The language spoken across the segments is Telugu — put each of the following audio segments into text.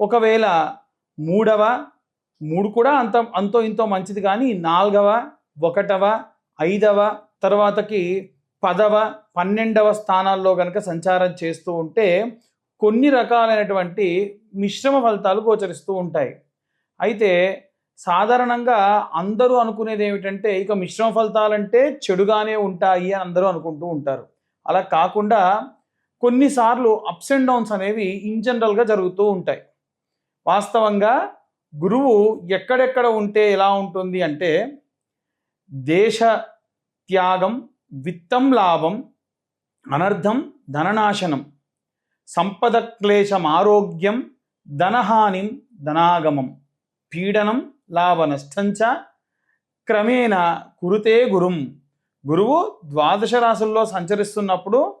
ఒకవేళ మూడవ మూడు కూడా అంత అంతో ఇంతో మంచిది కానీ నాలుగవ ఒకటవ ఐదవ తర్వాతకి పదవ పన్నెండవ స్థానాల్లో కనుక సంచారం చేస్తూ ఉంటే కొన్ని రకాలైనటువంటి మిశ్రమ ఫలితాలు గోచరిస్తూ ఉంటాయి. అయితే సాధారణంగా అందరూ అనుకునేది ఏమిటంటే ఇక మిశ్రమ ఫలితాలంటే చెడుగానే ఉంటాయి అని అందరూ అనుకుంటూ ఉంటారు. అలా కాకుండా కొన్నిసార్లు అప్స్ అండ్ డౌన్స్ అనేవి ఇన్ జనరల్గా జరుగుతూ ఉంటాయి. వాస్తవంగా గురువు ఎక్కడెక్కడ ఉంటే ఎలా ఉంటుంది అంటే దేశ త్యాగం విత్తం లాభం అనర్థం ధననాశనం సంపద క్లేశం ఆరోగ్యం ధనహానిం ధనాగమం పీడనం లాభ నష్టంచ క్రమేణ కురుతే గురుం. గురువు ద్వాదశ రాశుల్లో సంచరిస్తున్నప్పుడు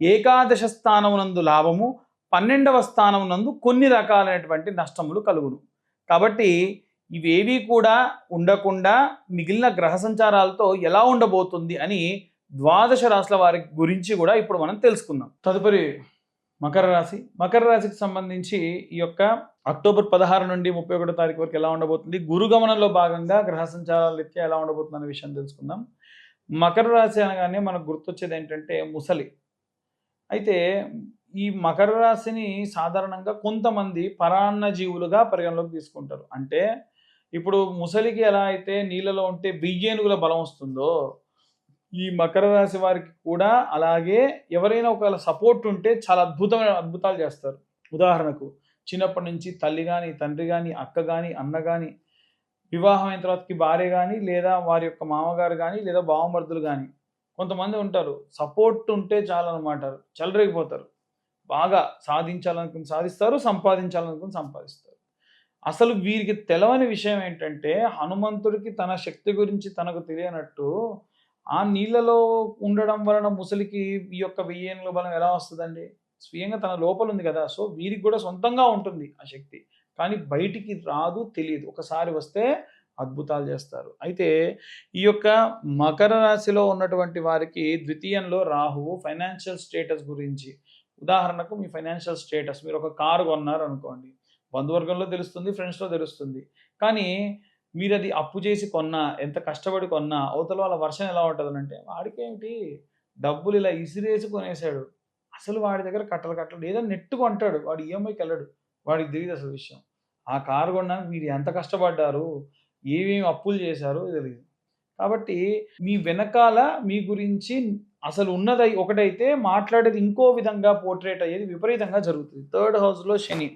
ఏకాదశ స్థానమునందు లాభము పన్నెండవ స్థానమునందు కొన్ని రకాలైనటువంటి నష్టములు కలుగును. కాబట్టి ఇవేవి కూడా ఉండకుండా మిగిలిన గ్రహ సంచారాలతో ఎలా ఉండబోతుంది అని ద్వాదశ రాశుల వారి గురించి కూడా ఇప్పుడు మనం తెలుసుకుందాం. తదుపరి మకర రాశి. మకర రాశికి సంబంధించి ఈ యొక్క అక్టోబర్ పదహారు నుండి ముప్పై ఒకటో తారీఖు వరకు ఎలా ఉండబోతుంది గురుగమనంలో భాగంగా గ్రహ సంచారాలు ఇచ్చే ఎలా ఉండబోతుంది అనే విషయం తెలుసుకుందాం. మకర రాశి అనగానే మనకు గుర్తొచ్చేది ఏంటంటే ముసలి. అయితే ఈ మకర రాశిని సాధారణంగా కొంతమంది పరాన్న జీవులుగా పరిగణలోకి తీసుకుంటారు. అంటే ఇప్పుడు ముసలికి ఎలా అయితే నీళ్ళలో ఉంటే బియ్యేనుగుల బలం వస్తుందో ఈ మకర రాశి వారికి కూడా అలాగే ఎవరైనా ఒకవేళ సపోర్ట్ ఉంటే చాలా అద్భుతమైన అద్భుతాలు చేస్తారు. ఉదాహరణకు చిన్నప్పటి నుంచి తల్లి కానీ తండ్రి కానీ అక్క కానీ అన్న కానీ వివాహం అయిన తర్వాతకి భార్య కానీ లేదా వారి యొక్క మామగారు కానీ లేదా బావమర్దులు కానీ కొంతమంది ఉంటారు సపోర్ట్ ఉంటే చాలనమాట చెలరేగిపోతారు బాగా సాధించాలనుకుని సాధిస్తారు సంపాదించాలనుకుని సంపాదిస్తారు. అసలు వీరికి తెలవని విషయం ఏంటంటే హనుమంతుడికి తన శక్తి గురించి తనకు తెలియనట్టు ఆ నీళ్ళలో ఉండడం వలన ముసలికి ఈ యొక్క వెయ్యేళ్ళ బలం ఎలా వస్తుందండి? స్వయంగా తన లోపల ఉంది కదా సో వీరికి కూడా సొంతంగా ఉంటుంది ఆ శక్తి. కానీ బయటికి రాదు తెలియదు. ఒకసారి వస్తే అద్భుతాలు చేస్తారు. అయితే ఈ యొక్క మకర రాశిలో ఉన్నటువంటి వారికి ద్వితీయంలో రాహువు ఫైనాన్షియల్ స్టేటస్ గురించి. ఉదాహరణకు మీ ఫైనాన్షియల్ స్టేటస్ మీరు ఒక కారు కొన్నారు అనుకోండి. బంధువర్గంలో తెలుస్తుంది ఫ్రెండ్స్లో తెలుస్తుంది. కానీ మీరు అది అప్పు చేసి కొన్నా ఎంత కష్టపడి కొన్నా అవతల వాళ్ళ వర్షం ఎలా ఉంటుంది అంటే వాడికి ఏమిటి డబ్బులు ఇలా ఇసిరేసి కొనేసాడు. అసలు వాడి దగ్గర కట్టలు కట్టలు ఏదో నెట్టు కొంటాడు. వాడు ఈఎంఐకి వెళ్ళడు. వాడికి తెలియదు అసలు విషయం. ఆ కారు కొనడానికి మీరు ఎంత కష్టపడ్డారు? ఏమేమి అప్పులు చేశారో తెలియదు. కాబట్టి మీ వెనకాల మీ గురించి అసలు ఉన్నది ఒకటైతే మాట్లాడేది ఇంకో విధంగా పోర్ట్రేట్ అయ్యేది విపరీతంగా జరుగుతుంది. థర్డ్ హౌస్లో శని.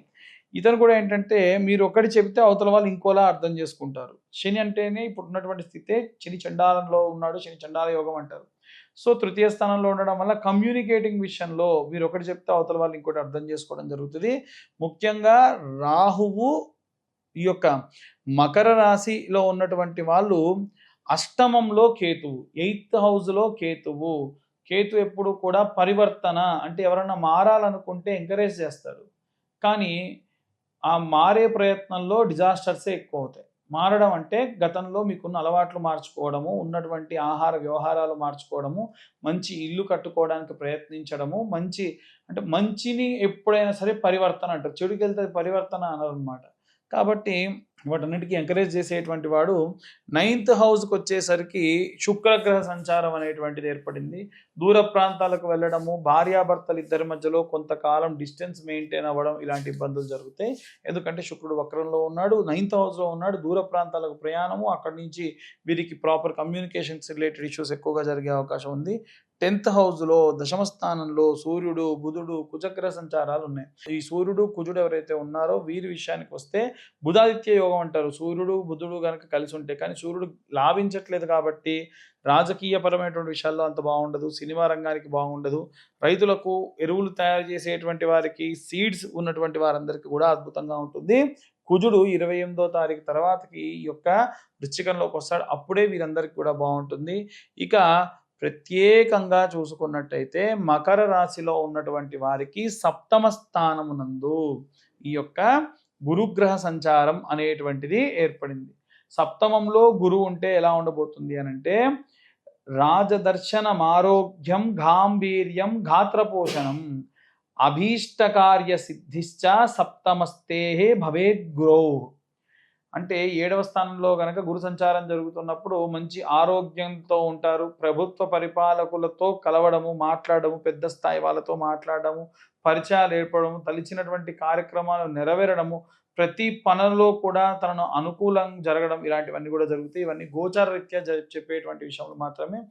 ఇతను కూడా ఏంటంటే మీరు ఒకటి చెబితే అవతల వాళ్ళు ఇంకోలా అర్థం చేసుకుంటారు. శని అంటేనే ఇప్పుడు ఉన్నటువంటి స్థితే శని చండాలంలో ఉన్నాడు శని చండాల యోగం అంటారు. సో తృతీయ స్థానంలో ఉండడం వల్ల కమ్యూనికేటింగ్ విషయంలో మీరు ఒకటి చెప్తే అవతల వాళ్ళు ఇంకోటి అర్థం చేసుకోవడం జరుగుతుంది. ముఖ్యంగా రాహువు ఈ యొక్క మకర రాశిలో ఉన్నటువంటి వాళ్ళు అష్టమంలో కేతువు ఎయిత్ హౌస్లో కేతువు. కేతు ఎప్పుడు కూడా పరివర్తన అంటే ఎవరన్నా మారాలనుకుంటే ఎంకరేజ్ చేస్తాడు కానీ ఆ మారే ప్రయత్నంలో డిజాస్టర్సే ఎక్కువ అవుతాయి మారడం అంటే గతంలో మీకున్న అలవాట్లు మార్చుకోవడము ఉన్నటువంటి ఆహార వ్యవహారాలు మార్చుకోవడము మంచి ఇల్లు కట్టుకోవడానికి ప్రయత్నించడము మంచి అంటే మంచిని ఎప్పుడైనా సరే పరివర్తన అంటారు. చెడుకి వెళ్తే పరివర్తన అనరు అనమాట కాబట్టి వాటన్నిటికీ ఎంకరేజ్ చేసేటువంటి వాడు నైన్త్ హౌస్కి వచ్చేసరికి శుక్రగ్రహ సంచారం అనేటువంటిది ఏర్పడింది. దూర ప్రాంతాలకు వెళ్ళడము భార్యాభర్తలు ఇద్దరి మధ్యలో కొంతకాలం డిస్టెన్స్ మెయింటైన్ అవ్వడం ఇలాంటి ఇబ్బందులు జరుగుతాయి. ఎందుకంటే శుక్రుడు వక్రంలో ఉన్నాడు నైన్త్ హౌస్లో ఉన్నాడు దూర ప్రాంతాలకు ప్రయాణము అక్కడి నుంచి వీరికి ప్రాపర్ కమ్యూనికేషన్స్ రిలేటెడ్ ఇష్యూస్ ఎక్కువగా జరిగే అవకాశం ఉంది. టెన్త్ హౌస్లో దశమ స్థానంలో సూర్యుడు బుధుడు కుజగ్ర సంచారాలు ఉన్నాయి ఈ సూర్యుడు కుజుడు ఎవరైతే ఉన్నారో వీరి విషయానికి వస్తే బుధాదిత్య యోగం అంటారు. సూర్యుడు బుధుడు కనుక కలిసి ఉంటే కానీ సూర్యుడు లాభించట్లేదు కాబట్టి రాజకీయపరమైనటువంటి విషయాల్లో అంత బాగుండదు. సినిమా రంగానికి బాగుండదు. రైతులకు ఎరువులు తయారు చేసేటువంటి వారికి సీడ్స్ ఉన్నటువంటి వారందరికీ కూడా అద్భుతంగా ఉంటుంది. కుజుడు ఇరవై ఎనిమిదో తారీఖు తర్వాతకి ఈ యొక్క వృశ్చికంలోకి వస్తాడు. అప్పుడే వీరందరికీ కూడా బాగుంటుంది. ఇక ప్రత్యేకంగా చూసుకున్నట్టయితే మకర రాశిలో ఉన్నటువంటి వారికి సప్తమ స్థానమునందు ఈ యొక్క గురుగ్రహ సంచారం అనేటువంటిది ఏర్పడింది. సప్తమంలో గురువు ఉంటే ఎలా ఉండబోతుంది అని అంటే ఆరోగ్యం గాంభీర్యం ఘాత్రపోషణం అభీష్టకార్య సిద్ధిశ్చ సప్తమస్తే భవేద్ గురో అంటే ఏడవ స్థానంలో కనుక గురు సంచారం జరుగుతున్నప్పుడు మంచి ఆరోగ్యంతో ఉంటారు. ప్రభుత్వ పరిపాలకులతో కలవడము మాట్లాడము పెద్ద స్థాయి వాళ్ళతో మాట్లాడడము పరిచయాలు ఏర్పడము తలిచినటువంటి కార్యక్రమాలు నెరవేరడము ప్రతి పనుల్లో కూడా తనను అనుకూలం జరగడం ఇలాంటివన్నీ కూడా జరుగుతాయి. ఇవన్నీ గోచార రీత్యా జ- చెప్పేటువంటి విషయంలో మాత్రమే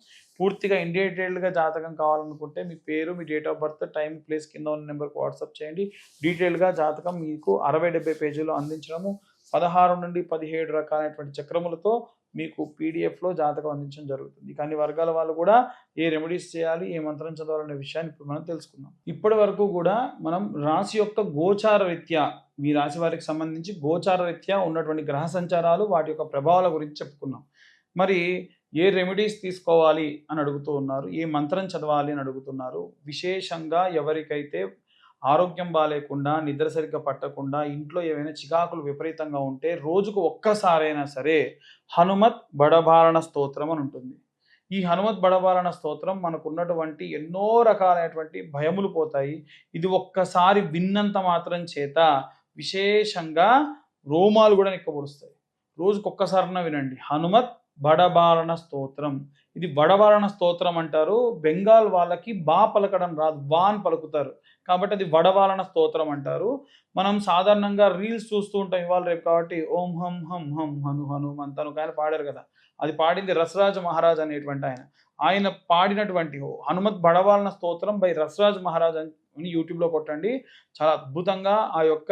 పూర్తిగా ఇండియేటెడ్గా జాతకం కావాలనుకుంటే మీ పేరు మీ date of birth time place కింద ఉన్న నెంబర్కి వాట్సాప్ చేయండి. డీటెయిల్గా జాతకం మీకు అరవై డెబ్బై పేజీలో అందించడము పదహారు నుండి పదిహేడు రకాలైనటువంటి చక్రములతో మీకు పీడిఎఫ్లో జాతకం అందించడం జరుగుతుంది. ఇక అన్ని వర్గాల వాళ్ళు కూడా ఏ రెమెడీస్ చేయాలి ఏ మంత్రం చదవాలనే విషయాన్ని ఇప్పుడు మనం తెలుసుకుందాం. ఇప్పటి వరకు కూడా మనం రాశి యొక్క గోచార రీత్యా మీ రాశి వారికి సంబంధించి గోచార రీత్యా ఉన్నటువంటి గ్రహ సంచారాలు వాటి యొక్క ప్రభావాల గురించి చెప్పుకున్నాం. మరి ఏ రెమెడీస్ తీసుకోవాలి అని అడుగుతూ ఉన్నారు ఏ మంత్రం చదవాలి అని అడుగుతున్నారు విశేషంగా ఎవరికైతే ఆరోగ్యం బాగాలేకుండా నిద్ర సరిగ్గా పట్టకుండా ఇంట్లో ఏవైనా చికాకులు విపరీతంగా ఉంటే రోజుకు ఒక్కసారైనా సరే హనుమత్ బడభారణ స్తోత్రం అని ఉంటుంది. ఈ హనుమత్ బడబారణ స్తోత్రం మనకున్నటువంటి ఎన్నో రకాలైనటువంటి భయములు పోతాయి. ఇది ఒక్కసారి విన్నంత మాత్రం చేత విశేషంగా రోమాలు కూడా నిక్కబొడుస్తాయి రోజుకు ఒక్కసారిన వినండి. హనుమత్ బడబారణ స్తోత్రం. ఇది బడబారణ స్తోత్రం అంటారు. బెంగాల్ వాళ్ళకి బా పలకడం రాదు. బాన్ అని పలుకుతారు. కాబట్టి అది వడవాలన స్తోత్రం అంటారు. మనం సాధారణంగా రీల్స్ చూస్తూ ఉంటాం ఇవాళ రేపు కాబట్టి ఓం హం హం హం హను హనుమంతను ఒక ఆయన పాడారు కదా. అది పాడింది రసరాజ మహారాజ్ అనేటువంటి ఆయన. ఆయన పాడినటువంటి హనుమత్ బడవాలన స్తోత్రం బై రసరాజ్ మహారాజ్ అని యూట్యూబ్లో కొట్టండి. చాలా అద్భుతంగా ఆ యొక్క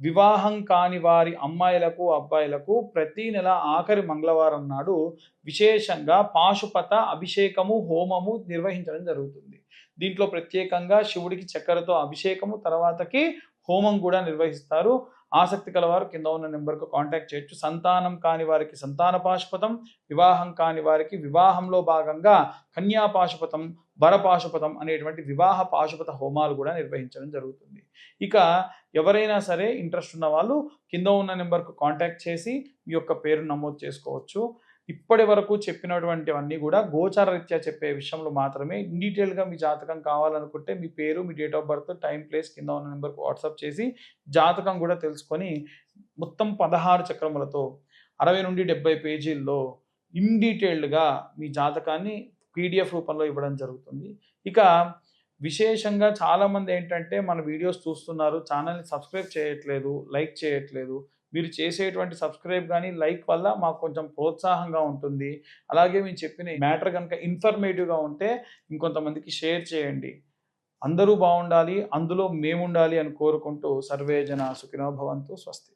వివాహం కాని వారి అమ్మాయిలకు అబ్బాయిలకు ప్రతి నెల ఆఖరి మంగళవారం నాడు విశేషంగా పాశుపత అభిషేకము హోమము నిర్వహించడం జరుగుతుంది. దీంట్లో ప్రత్యేకంగా శివుడికి చక్కెరతో అభిషేకము తర్వాతకి హోమం కూడా నిర్వహిస్తారు. ఆసక్తి కలవారు కింద ఉన్న నెంబర్కు కాంటాక్ట్ చేయొచ్చు. సంతానం కాని వారికి సంతాన పాశుపతం వివాహం కాని వారికి వివాహంలో భాగంగా కన్యా పాశుపతం వరపాశుపతం అనేటువంటి వివాహ పాశుపత హోమాలు కూడా నిర్వహించడం జరుగుతుంది. ఇక ఎవరైనా సరే ఇంట్రెస్ట్ ఉన్న వాళ్ళు కింద ఉన్న నెంబర్కు కాంటాక్ట్ చేసి మీ యొక్క పేరు నమోదు చేసుకోవచ్చు. ఇప్పటి వరకు చెప్పినటువంటివన్నీ కూడా గోచార రీత్యా చెప్పే విషయంలో మాత్రమే. డీటెయిల్గా మీ జాతకం కావాలనుకుంటే మీ పేరు మీ date of birth time place కింద ఉన్న నెంబర్కి వాట్సాప్ చేసి జాతకం కూడా తెలుసుకొని మొత్తం పదహారు చక్రములతో అరవై నుండి డెబ్బై పేజీల్లో ఇన్ డీటెయిల్డ్గా మీ జాతకాన్ని పీడిఎఫ్ రూపంలో ఇవ్వడం జరుగుతుంది. ఇక విశేషంగా చాలామంది ఏంటంటే మన వీడియోస్ చూస్తున్నారు ఛానల్ని సబ్స్క్రైబ్ చేయట్లేదు లైక్ చేయట్లేదు మీరు చేసేటువంటి సబ్స్క్రైబ్ కానీ లైక్ వల్ల మాకు కొంచెం ప్రోత్సాహంగా ఉంటుంది. అలాగే మేము చెప్పిన మ్యాటర్ కనుక ఇన్ఫర్మేటివ్గా ఉంటే ఇంకొంతమందికి షేర్ చేయండి. అందరూ బాగుండాలి అందులో మేముండాలి అని కోరుకుంటూ సర్వే జన సుఖినో భవంతు స్వస్తి.